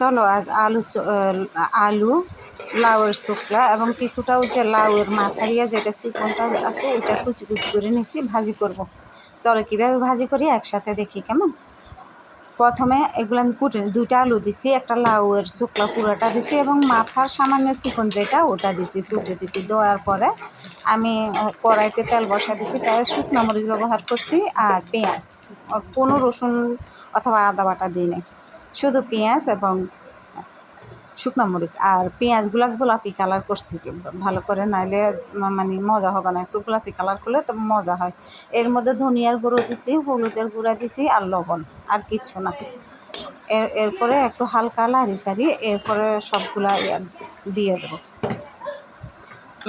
চলো, আজ আলু আলু, লাউয়ের শুকলা এবং কিছুটাও যে লাউয়ের মাথারিয়া যেটা চিকনটা আছে, ওইটা কুচি কুচি করে নিছি, ভাজি করব। চলো, কীভাবে ভাজি করি একসাথে দেখি কেমন? প্রথমে এগুলো আমি কুটে দুইটা আলু দিছি, একটা লাউয়ের শুকলা পুরোটা দিছি এবং মাথার সামান্য চিকন যেটা, ওটা দিছি, কুটে দিছি। দেওয়ার পরে আমি কড়াইতে তেল বসা দিছি, তাই শুকনো মরিচ ব্যবহার করছি আর পেঁয়াজ। কোনো রসুন অথবা আদা বাটা দিই নাই। শুধু পেঁয়াজ এবং শুকনো মরিচ আর পেঁয়াজগুলো গোলাপি কালার করছি ভালো করে নাইলে মানে মজা হবে না। একটু গোলাপি কালার করলে তো মজা হয়। এর মধ্যে ধনিয়ার গুঁড়ো দিছি, হলুদের গুঁড়া দিছি আর লবণ আর কিচ্ছু না। এর এরপরে একটু হালকা লাড়ি সারি, এরপরে সবগুলা দিয়ে দেবো।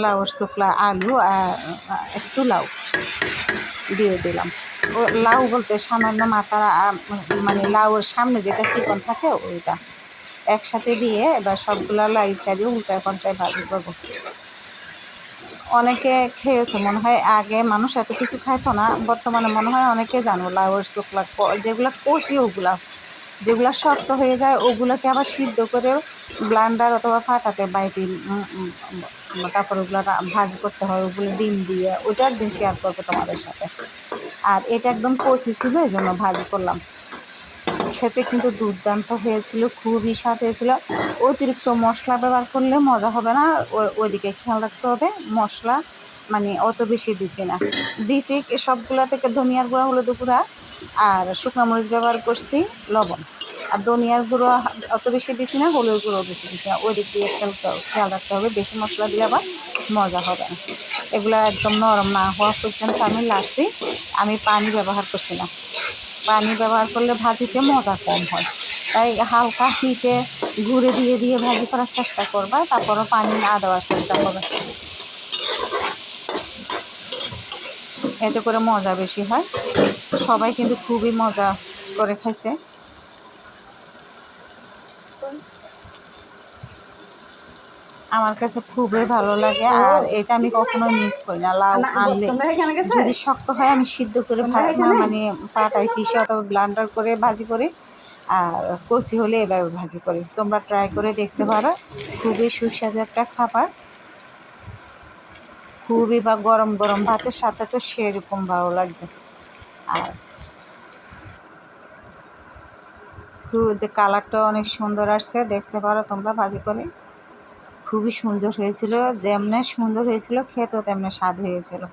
লাউ, শুকলা, আলু আর একটু লাউ দিয়ে দিলাম। লাউ বলতে সামান্য মাথা মানে লাউয়ের সামনে যেটা চিকন থাকে ওইটা। একসাথে দিয়ে এবার সবগুলা লাই সাইডে উল্টায় পাল্টায় ভাজি করব। অনেকে খেয়েছে, মনে হয় আগে মানুষ এত কিছু খাইতো না, বর্তমানে মনে হয় অনেকে জানো লাউয়ের ক- যেগুলা কচি ওগুলা, যেগুলা শক্ত হয়ে যায়, ওগুলোকে আবার সিদ্ধ করে ব্লান্ডার অথবা ফাটাতে বাইটি তারপর ওগুলো ভাজি করতে হয়, ওগুলো ডিম দিয়ে ওইটা একদিন শেয়ার করব তোমাদের সাথে। আর এটা একদম কচি ছিল এই জন্য ভাজি করলাম। খেতে কিন্তু দুর্দান্ত হয়েছিল, খুবই স্বাদ হয়েছিল। অতিরিক্ত মশলা ব্যবহার করলে মজা হবে না ওইদিকে খেয়াল রাখতে হবে, মশলা মানে অত বেশি দিছি না। দিছি সবগুলা থেকে ধনিয়ার গুঁড়া হলুদ গুঁড়া আর শুকনো মরিচ ব্যবহার করছি, লবণ। আর ধনিয়ার গুঁড়ো অত বেশি দিছি না, হলুদ গুঁড়ো বেশি দিছি। না ওই দিক দিয়ে খেয়াল খেয়াল রাখতে হবে, বেশি মশলা দিলে আবার মজা হবে। না এগুলো একদম নরম না হওয়া পর্যন্ত আমি লাড়ছি। আমি পানি ব্যবহার করছি না। পানি ব্যবহার করলে ভাজিতে মজা কম হয়। তাই হালকা হিটে ঘুরে দিয়ে দিয়ে ভাজি করার চেষ্টা করবা, তারপরও পানি না দেওয়ার চেষ্টা করবে। এতে করে মজা বেশি হয়। সবাই কিন্তু খুবই মজা করে খাইছে। আমার কাছে খুবই ভালো লাগে আর এটা আমি কখনো মিস করি না লাউ আনলে যদি শক্ত হয় আমি সিদ্ধ করে মানে পাটায় পিষে অথবা ব্লান্ডার করে ভাজি করি আর কচি হলে এভাবে ভাজি করি। তোমরা ট্রাই করে দেখতে পারো খুবই সুস্বাদু একটা খাবার। খুবই বা গরম গরম ভাতের সাথে তো সেরকম ভালো লাগছে। আর কালারটা অনেক সুন্দর আসছে, দেখতে পারো তোমরা ভাজি করে। খুবই সুন্দর হয়েছিল, যেমনে সুন্দর হয়েছিল, খেতেও তেমনি স্বাদ হয়েছিল।